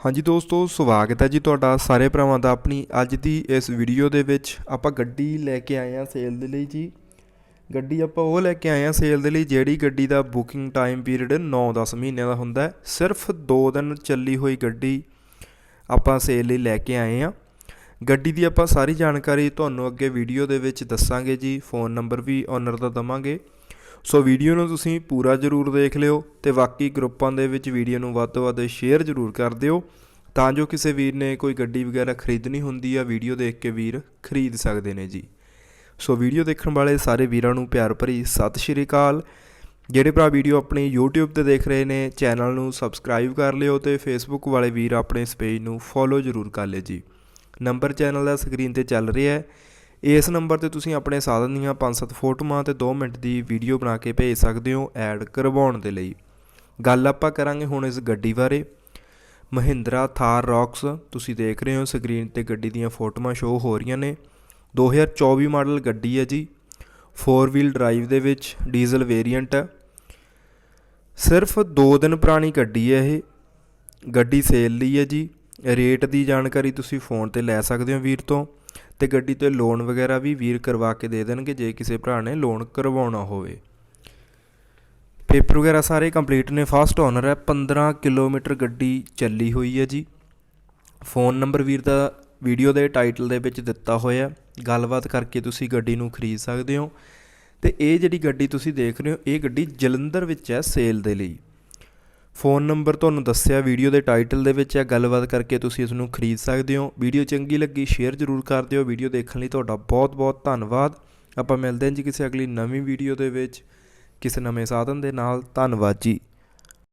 ਹਾਂਜੀ ਦੋਸਤੋ, ਸਵਾਗਤ ਹੈ ਜੀ ਤੁਹਾਡਾ ਸਾਰੇ ਭਰਾਵਾਂ ਦਾ ਆਪਣੀ ਅੱਜ ਦੀ ਇਸ ਵੀਡੀਓ ਦੇ ਵਿੱਚ। ਆਪਾਂ ਗੱਡੀ ਲੈ ਕੇ ਆਏ ਹਾਂ ਸੇਲ ਦੇ ਲਈ ਜੀ। ਗੱਡੀ ਆਪਾਂ ਉਹ ਲੈ ਕੇ ਆਏ ਹਾਂ ਸੇਲ ਦੇ ਲਈ ਜਿਹੜੀ ਗੱਡੀ ਦਾ ਬੁਕਿੰਗ ਟਾਈਮ ਪੀਰੀਅਡ 9-10 ਮਹੀਨਿਆਂ ਦਾ ਹੁੰਦਾ ਸਿਰਫ 2 ਦਿਨ ਚੱਲੀ ਹੋਈ ਗੱਡੀ ਆਪਾਂ ਸੇਲ ਲਈ ਲੈ ਕੇ ਆਏ ਹਾਂ। ਗੱਡੀ ਦੀ ਆਪਾਂ ਸਾਰੀ ਜਾਣਕਾਰੀ ਤੁਹਾਨੂੰ ਅੱਗੇ ਵੀਡੀਓ ਦੇ ਵਿੱਚ ਦੱਸਾਂਗੇ ਜੀ। ਫੋਨ ਨੰਬਰ ਵੀ ਓਨਰ ਦਾ ਦਵਾਂਗੇ। ਸੋ ਵੀਡੀਓ ਨੂੰ ਤੁਸੀਂ ਪੂਰਾ ਜ਼ਰੂਰ ਦੇਖ ਲਿਓ ਤੇ ਬਾਕੀ ਗਰੁੱਪਾਂ ਦੇ ਵਿੱਚ ਵੀਡੀਓ ਨੂੰ ਵੱਧ ਤੋਂ ਵੱਧ ਸ਼ੇਅਰ ਜ਼ਰੂਰ ਕਰ ਦਿਓ। ਤਾਂ ਜੋ ਕਿਸੇ ਵੀਰ ਨੇ ਕੋਈ ਗੱਡੀ ਵਗੈਰਾ ਖਰੀਦਣੀ ਹੁੰਦੀ ਆ, ਵੀਡੀਓ ਦੇਖ ਕੇ ਵੀਰ ਖਰੀਦ ਸਕਦੇ ਨੇ ਜੀ। ਸੋ ਵੀਡੀਓ ਦੇਖਣ ਵਾਲੇ ਸਾਰੇ ਵੀਰਾਂ ਨੂੰ ਪਿਆਰ ਭਰੀ ਸਤਿ ਸ਼੍ਰੀ ਅਕਾਲ। ਜਿਹੜੇ ਭਰਾ ਵੀਡੀਓ ਆਪਣੀ YouTube ਤੇ ਦੇਖ ਰਹੇ ਨੇ, ਚੈਨਲ ਨੂੰ ਸਬਸਕ੍ਰਾਈਬ ਕਰ ਲਿਓ ਤੇ Facebook ਵਾਲੇ ਵੀਰ ਆਪਣੇ ਇਸ ਪੇਜ ਨੂੰ ਫੋਲੋ ਜ਼ਰੂਰ ਕਰ ਲਿਓ ਜੀ। ਨੰਬਰ ਚੈਨਲ ਦਾ ਸਕਰੀਨ ਤੇ ਚੱਲ ਰਿਹਾ ਹੈ। ਇਸ ਨੰਬਰ ਤੇ ਤੁਸੀਂ ਆਪਣੇ ਸਾਧਨ ਦੀਆਂ 5-7 ਫੋਟੋਆਂ ਤੇ 2 ਮਿੰਟ ਦੀ ਵੀਡੀਓ ਬਣਾ ਕੇ ਭੇਜ ਸਕਦੇ ਹੋ ਐਡ ਕਰਵਾਉਣ ਦੇ ਲਈ। ਗੱਲ ਆਪਾਂ ਕਰਾਂਗੇ ਹੁਣ ਇਸ ਗੱਡੀ ਬਾਰੇ। ਮਹਿੰਦਰਾ ਥਾਰ ਰੌਕਸ, ਤੁਸੀਂ ਦੇਖ ਰਹੇ ਹੋ ਸਕਰੀਨ ਤੇ ਗੱਡੀ ਦੀਆਂ ਫੋਟੋਆਂ ਸ਼ੋ ਹੋ ਰਹੀਆਂ ਨੇ। 2024 ਮਾਡਲ ਗੱਡੀ ਹੈ ਜੀ। 4 ਵੀਲ ਡਰਾਈਵ ਦੇ ਵਿੱਚ ਡੀਜ਼ਲ ਵੇਰੀਐਂਟ ਹੈ। ਸਿਰਫ 2 ਦਿਨ ਪੁਰਾਣੀ ਗੱਡੀ ਹੈ ਇਹ। ਗੱਡੀ ਸੇਲ ਲਈ ਹੈ ਜੀ। ਰੇਟ ਦੀ ਜਾਣਕਾਰੀ ਤੁਸੀਂ ਫੋਨ ਤੇ ਲੈ ਸਕਦੇ ਹੋ ਵੀਰ ਤੋਂ। ਅਤੇ ਗੱਡੀ ਤੇ ਲੋਨ ਵਗੈਰਾ ਵੀ ਵੀਰ ਕਰਵਾ ਕੇ ਦੇ ਦੇਣਗੇ, ਜੇ ਕਿਸੇ ਭਰਾ ਨੇ ਲੋਨ ਕਰਵਾਉਣਾ ਹੋਵੇ। ਪੇਪਰ ਵਗੈਰਾ ਸਾਰੇ ਕੰਪਲੀਟ ਨੇ ਫਸਟ ਓਨਰ ਹੈ 15 ਕਿਲੋਮੀਟਰ ਗੱਡੀ ਚੱਲੀ ਹੋਈ ਹੈ ਜੀ। ਫੋਨ ਨੰਬਰ ਵੀਰ ਦਾ ਵੀਡੀਓ ਦੇ ਟਾਈਟਲ ਦੇ ਵਿੱਚ ਦਿੱਤਾ ਹੋਇਆ ਗੱਲਬਾਤ ਕਰਕੇ ਤੁਸੀਂ ਗੱਡੀ ਨੂੰ ਖਰੀਦ ਸਕਦੇ ਹੋ। ਤੇ ਇਹ ਜਿਹੜੀ ਗੱਡੀ ਤੁਸੀਂ ਦੇਖ ਰਹੇ ਹੋ, ਇਹ ਗੱਡੀ ਜਲੰਧਰ ਵਿੱਚ ਹੈ ਸੇਲ ਦੇ ਲਈ। ਫੋਨ ਨੰਬਰ ਤੁਹਾਨੂੰ ਦੱਸਿਆ, ਵੀਡੀਓ ਦੇ ਟਾਈਟਲ ਦੇ ਵਿੱਚ ਹੈ, ਗੱਲਬਾਤ ਕਰਕੇ ਤੁਸੀਂ ਇਸ ਨੂੰ ਖਰੀਦ ਸਕਦੇ ਹੋ। ਵੀਡੀਓ ਚੰਗੀ ਲੱਗੀ, ਸ਼ੇਅਰ ਜ਼ਰੂਰ ਕਰ ਦਿਓ। ਵੀਡੀਓ ਦੇਖਣ ਲਈ ਤੁਹਾਡਾ ਬਹੁਤ ਬਹੁਤ ਧੰਨਵਾਦ। ਆਪਾਂ ਮਿਲਦੇ ਹਾਂ ਜੀ ਕਿਸੇ ਅਗਲੀ ਨਵੀਂ ਵੀਡੀਓ ਦੇ ਵਿੱਚ। ਕਿਸੇ ਨਵੇਂ ਸਾਧਨ ਦੇ ਨਾਲ। ਧੰਨਵਾਦ ਜੀ।